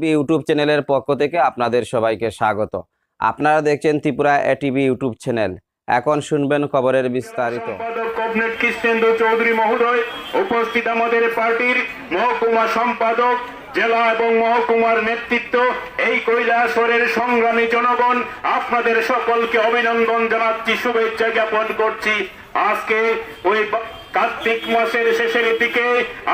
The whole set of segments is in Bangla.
টিভি ইউটিউব চ্যানেলের পক্ষ থেকে আপনাদের সবাইকে স্বাগত। আপনারা দেখছেন ত্রিপুরা এটিভি ইউটিউব চ্যানেল এখন শুনবেন খবরের বিস্তারিত। উপস্থিত আমাদের পার্টির মহকুমা সম্পাদক, জেলা এবং মহকুমার নেতৃত্ব, এই কৈলাসরের সংগ্রামী জনগণ, আপনাদের সকলকে অভিনন্দন জানাচ্ছি, শুভেচ্ছা জ্ঞাপন করছি। আজকে ওই কার্তিক মাসের শেষের দিকে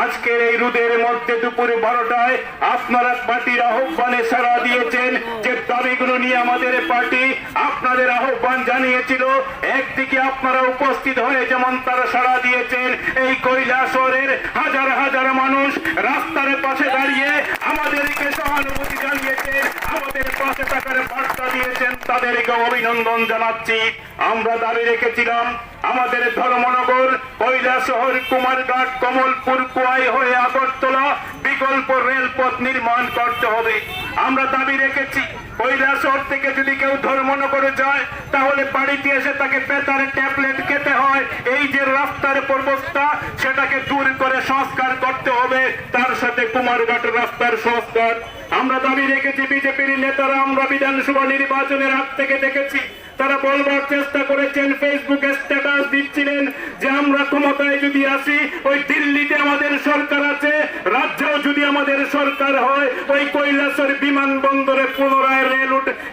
আজকের এই রুদের মধ্যে দুপুর বারোটায় আপনারা পার্টির আহ্বানে সাড়া দিয়েছেন যে দাবিগুলো নিয়ে আমাদের পার্টি আপনাদের আহ্বান জানিয়েছিল। একদিকে আপনারা উপস্থিত হয়ে যেমন তারা সাড়া দিয়েছেন, এই কৈলাসরের হাজার হাজার মানুষ রাস্তার পাশে দাঁড়িয়ে আমাদেরকে সহানুভূতি জানিয়েছেন, আমাদের পাশে থাকার বার্তা দিয়েছেন। তাদেরকে অভিনন্দন জানাচ্ছি। আমরা দাবি রেখেছিলাম আমাদের ধর্মনগর, কৈলাসহর, কুমারঘাট, কমলপুর, কুয়াই হয়ে আগরতলা বিকল্প রেলপথ নির্মাণ করতে হবে। আমরা দাবি রেখেছি, কৈলাসহর থেকে যদি কেউ ধর্মনগরে যায়, তাহলে বাড়িতে এসে তাকে পেতার ট্যাবলেট খেতে হয়। এই যে রাস্তার ব্যবস্থা সেটাকে দূর করে সংস্কার করতে হবে। তার সাথে কুমারঘাট রাস্তার সংস্কার। আমরা দাবি রেখেছি, বিজেপির নেতারা আমরা বিধানসভা নির্বাচনের হাত থেকে দেখেছি তারা বলবার চেষ্টা করেছেন ফেসবুকে স্ট্যাটাস দিচ্ছিলেন যে আমরা ক্ষমতায় যদি আসি, ওই দিল্লিতে আমাদের সরকার আছে, রাজ্যেও যদি আমাদের সরকার হয়, ওই কৈলাসের বিমানবন্দরে পুনরায় রেল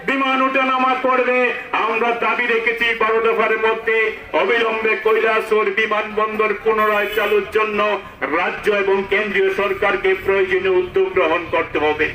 বিমান উঠানামা করবে। আমরা দাবি রেখেছি বারো দফার মধ্যে, অবিলম্বে কৈলাসর বিমানবন্দর পুনরায় চালুর জন্য রাজ্য এবং কেন্দ্রীয় সরকারকে প্রয়োজনীয় উদ্যোগ গ্রহণ করতে হবে।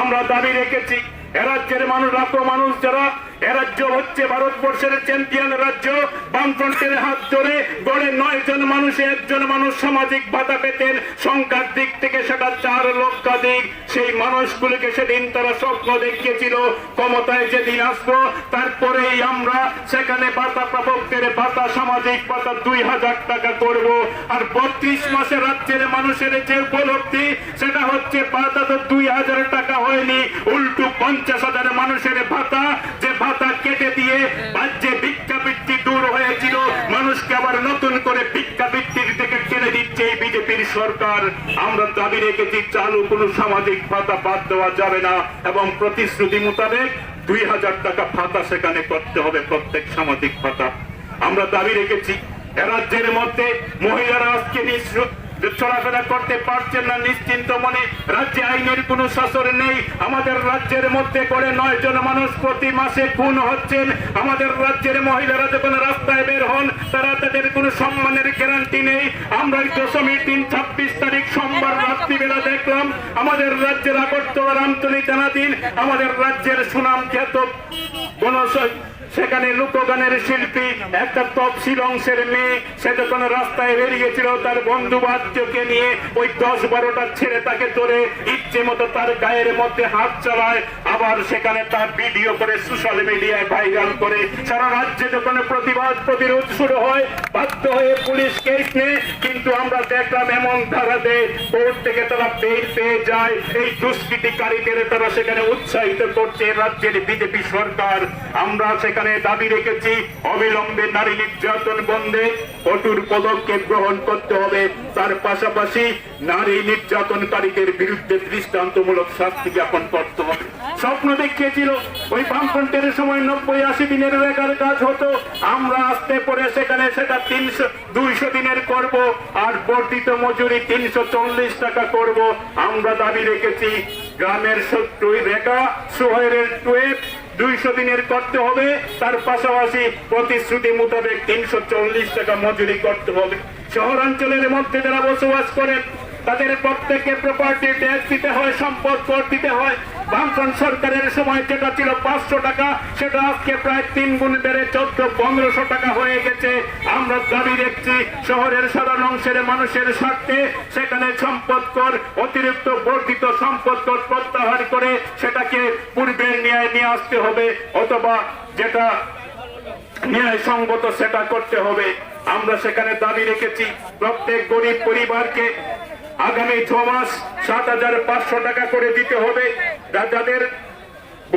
আমরা দাবি রেখেছি এরাজ্যের মানুষ রাজ্য মানুষ যারা এরাজ্য হচ্ছে ভারতবর্ষের চ্যাম্পিয়ন রাজ্য। বামফ্রন্টের হাত ধরে গড়ে নয় জন মানুষে একজন মানুষ সামাজিক ভাতা পেতেন। সংখ্যার দিক থেকে সেটা চার লক্ষাধিক। সেই মানুষগুলিকে সেদিন তারা স্বপ্ন দেখিয়েছিল, ক্ষমতায় যেদিন আসব, তারপরেই আমরা সেখানে ভাতা প্রাপকদের ভাতা, সামাজিক ভাতা দুই হাজার টাকা করব। আর বত্রিশ মাসে রাজ্যের মানুষের যে উপলব্ধি, সেটা হচ্ছে ভাতা তো দুই হাজার টাকা হয়নি, উল্টু পঞ্চাশ হাজার মানুষের ভাতা। যে ভাতা কেটে দিয়ে রাজ্যে ভিক্ষাবৃত্তি দূর হয়েছিল। মানুষকে আবার নতুন করে ভিক্ষাবৃত্তির থেকে টেনে দিচ্ছে এই বিজেপির সরকার। আমরা দাবি রেখেছি, চালু কোনো সামাজিক ভাতা বাদ দেওয়া যাবে না এবং প্রতিশ্রুতি মোতাবেক দুই হাজার টাকা ভাতা সেখানে করতে হবে প্রত্যেক সামাজিক ভাতা। আমরা দাবি রেখেছি, এ রাজ্যের মধ্যে মহিলারা আজকে নিঃশ্রু- চলাফেরা করতে পারছেন না নিশ্চিন্ত মনে, রাজ্যে আইনের কোনো শাসন নেই। আমাদের রাজ্যের মধ্যে করে নয় জন মানুষ প্রতি মাসে খুন হচ্ছেন। আমাদের রাজ্যের মহিলারা যখন রাস্তায় বের হন, তারা তাদের কোনো সম্মানের গ্যারান্টি নেই। আমরা এই দশমীর দিন ছাব্বিশ তারিখ সোমবার রাত্রিবেলা দেখলাম, আমাদের রাজ্যের আগরতলা রামতলী জানাদিন আমাদের রাজ্যের সুনাম খ্যাত সেখানে লোকগানের শিল্পী, একটা তপশিল অংশের মেয়ে, সে যখন রাস্তায় বেরিয়েছিল, তার বন্ধু বাদ্যকে নিয়ে ওই দশ বারোটা ছেলে তাকে ধরে ইচ্ছে মতো তার গায়ের মধ্যে হাত চালায়। আবার সেখানে তার ভিডিও করে সোশ্যাল মিডিয়ায় ভাইরাল করে। সারা রাজ্যে যখন প্রতিবাদ প্রতিরোধ শুরু হয়, বাধ্য হয়ে পুলিশ কেস নেয়। কিন্তু আমরা দেখলাম এমন ধারা দেয় কোর্ট থেকে তারা বের পেয়ে যায়। এই দুষ্কৃতিকারীদের তারা সেখানে উৎসাহিত করছে রাজ্যের বিজেপি সরকার। আমরা সেখানে দাবি রেখেছি, অবিলম্বে নারী নির্যাতন বন্ধে কঠোর পদক্ষেপ গ্রহণ করতে হবে। তার পাশাপাশি নারী নির্যাতনকারীদের বিরুদ্ধে দৃষ্টান্তমূলক শাস্তি জ্ঞাপন করতে হবে। স্বপ্ন দেখিয়েছিল, ওই বামফ্রন্টের সময় নব্বই আশি দিনের রেখার কাজ হতো। আমরা আসতে পরে সেখানে সেটা তিনশো, দুইশো দিনের করব, আর বর্ধিত মজুরি তিনশো চল্লিশ টাকা করব। আমরা দাবি রেখেছি, গ্রামের শত্রু রেখা শহরের টুয়েট দুইশো দিনের করতে হবে। তার পাশাপাশি প্রতিশ্রুতি মোতাবেক তিনশো চল্লিশ টাকা মজুরি করতে হবে। শহরাঞ্চলের মধ্যে যারা বসবাস করেন, তাদের প্রত্যেককে প্রপার্টি ট্যাক্স দিতে হয়, সম্পদ কর দিতে হয়। বামফ্রন্ট সরকারের সময় যেটা ছিল পাঁচশো টাকা, সেটা আজকে প্রায় তিন গুণ বেড়ে চোদ্দ, পনেরোশো টাকা হয়ে গেছে। আমরা দাবি দেখছি শহরের সাধারণ অংশের মানুষের স্বার্থে সেখানে সম্পদ কর, অতিরিক্ত বর্ধিত সম্পদ কর প্রত্যাহার করে সেটাকে পূর্বের ন্যায় নিয়ে আসতে হবে, অথবা যেটা ন্যায়সঙ্গত সেটা করতে হবে। আমরা সেখানে দাবি রেখেছি, প্রত্যেক গরিব পরিবারকে আগামী ছ মাস সাত হাজার পাঁচশো টাকা করে দিতে হবে। যাদের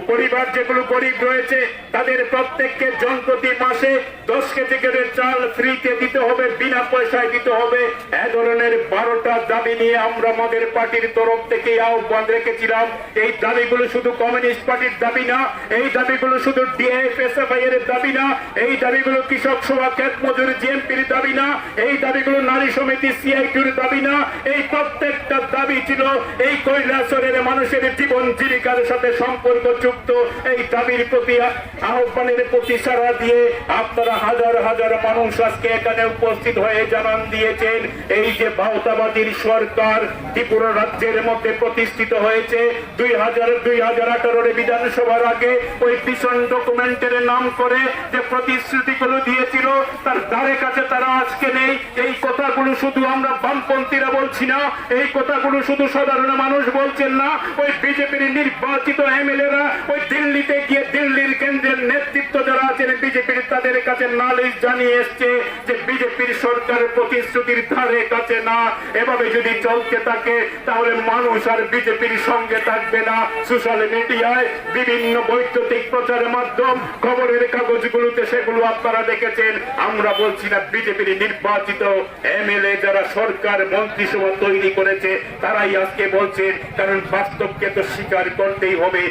পরিবার যেগুলো গরিব রয়েছে, তাদের প্রত্যেককে জন প্রতি মাসে দশ কেজি করে চাল ফ্রিতে দিতে হবে, বিনা পয়সায় দিতে হবে। এ ধরনের বারোটা দাবি নিয়ে আমরা আমাদের পার্টির তরফ থেকে আহ্বান রেখেছিলাম। এই দাবিগুলো শুধু কমিউনিস্ট পার্টির দাবি না, এই দাবিগুলো শুধু ডিএফএসএফআই এর দাবি না, এই দাবিগুলো কৃষক সভা ক্ষেত মজুরি জিএমপির দাবি না, এই দাবিগুলো নারী সমিতি সিআইটির দাবি না, এই প্রত্যেকটা দাবি ছিল এই কৈলাসরের মানুষের জীবন জীবিকার সাথে সম্পর্কযুক্ত এই দাবির প্রতি আহ্বানের প্রতি সারা দিয়ে আপনারা হাজার হাজার মানুষ আজকে এখানে উপস্থিত হয়ে জানান দিয়েছেন। এই যে ভাওতাবাদীর সরকার ত্রিপুরা রাজ্যের মধ্যে প্রতিষ্ঠিত হয়েছে, দুই হাজার দুই হাজার আঠারোর বিধানসভার আগে ওই ভীষণ ডকুমেন্টের নাম করে যে প্রতিশ্রুতিগুলো দিয়েছিল, তার ধারে কাছে তারা আজকে নেই। এই কথাগুলো শুধু আমরা বামপন্থীরা বলছি না, এই কথাগুলো শুধু সাধারণ মানুষ বলছেন না, ওই বিজেপির নির্বাচিত এমএলএরা ওই দিল্লিতে গিয়ে দিল্লির কেন্দ্রের নেতৃত্ব যারা আছেন, বিজেপির তাদের কাছে নালিশ জানিয়ে এসছে যে বিজেপির সরকার প্রতিশ্রুতির ধারে কাছে না। এভাবে যদি চলতে থাকে, তাহলে মানুষ আর বিজেপির সঙ্গে থাকবে না। সোশ্যাল মিডিয়ায় বিভিন্ন বৈদ্যুতিক প্রচার মাধ্যম, খবরের কাগজগুলোতে সেগুলো আপনারা দেখেছেন। আমরা বলছি না বিজেপির নির্বাচিত এমএলএ যারা সরকার মন্ত্রিসভা তৈরি করেছে, তারাই আজকে বলছেন, কারণ বাস্তবকে তো স্বীকার করতেই হবে।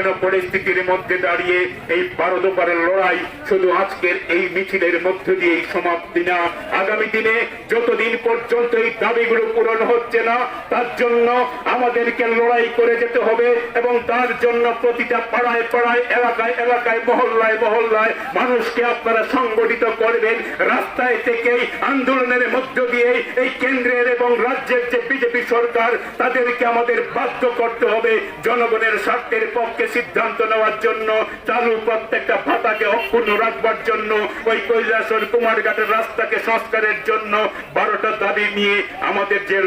এহেন পরিস্থিতির মধ্যে দাঁড়িয়ে এই ভারতপারের লড়াই শুধু আজকের এই মিছিলের মধ্য দিয়েই সমাপ্তি না। আগামী দিনে যতদিন পর্যন্ত এই দাবিগুলো পূরণ হচ্ছে না, তার জন্য আমাদেরকে লড়াই করে যেতে হবে এবং তার জন্য প্রতিটা পাড়ায় পাড়ায়, এলাকায় এলাকায়, মহল্লায় মহল্লায় মানুষকে আপনারা সংগঠিত করবেন। রাস্তায় থেকেই আন্দোলনের মধ্য দিয়ে এই কেন্দ্রের এবং রাজ্যের যে বিজেপি সরকার, তাদেরকে আমাদের বাধ্য করতে হবে। জনগণের স্বার্থের পক্ষে সিদ্ধান্ত নেওয়ার জন্য চালু প্রত্যেকটা ভাতাকে অক্ষুণ্ণ রাখবার জন্য, ওই কৈলাসর কুমারঘাটের রাস্তাকে সংস্কারের জন্য বারোটা দাবি নিয়ে আমাদের যে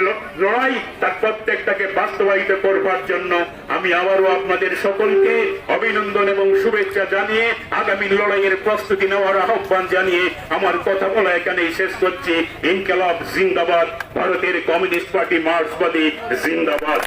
লড়াই, তার প্রত্যেকটাকে বাস্তবায়িত করবার জন্য আমি আবারও আপনাদের সকলকে অভিনন্দন এবং শুভেচ্ছা জানিয়ে আগামী লড়াইয়ের প্রস্তুতি নেওয়ার আহ্বান জানিয়ে আমার কথা বলা এখানেই শেষ করছি। ইনকালাব জিন্দাবাদ, ভারতের কমিউনিস্ট পার্টি মার্ক্সবাদী জিন্দাবাদ।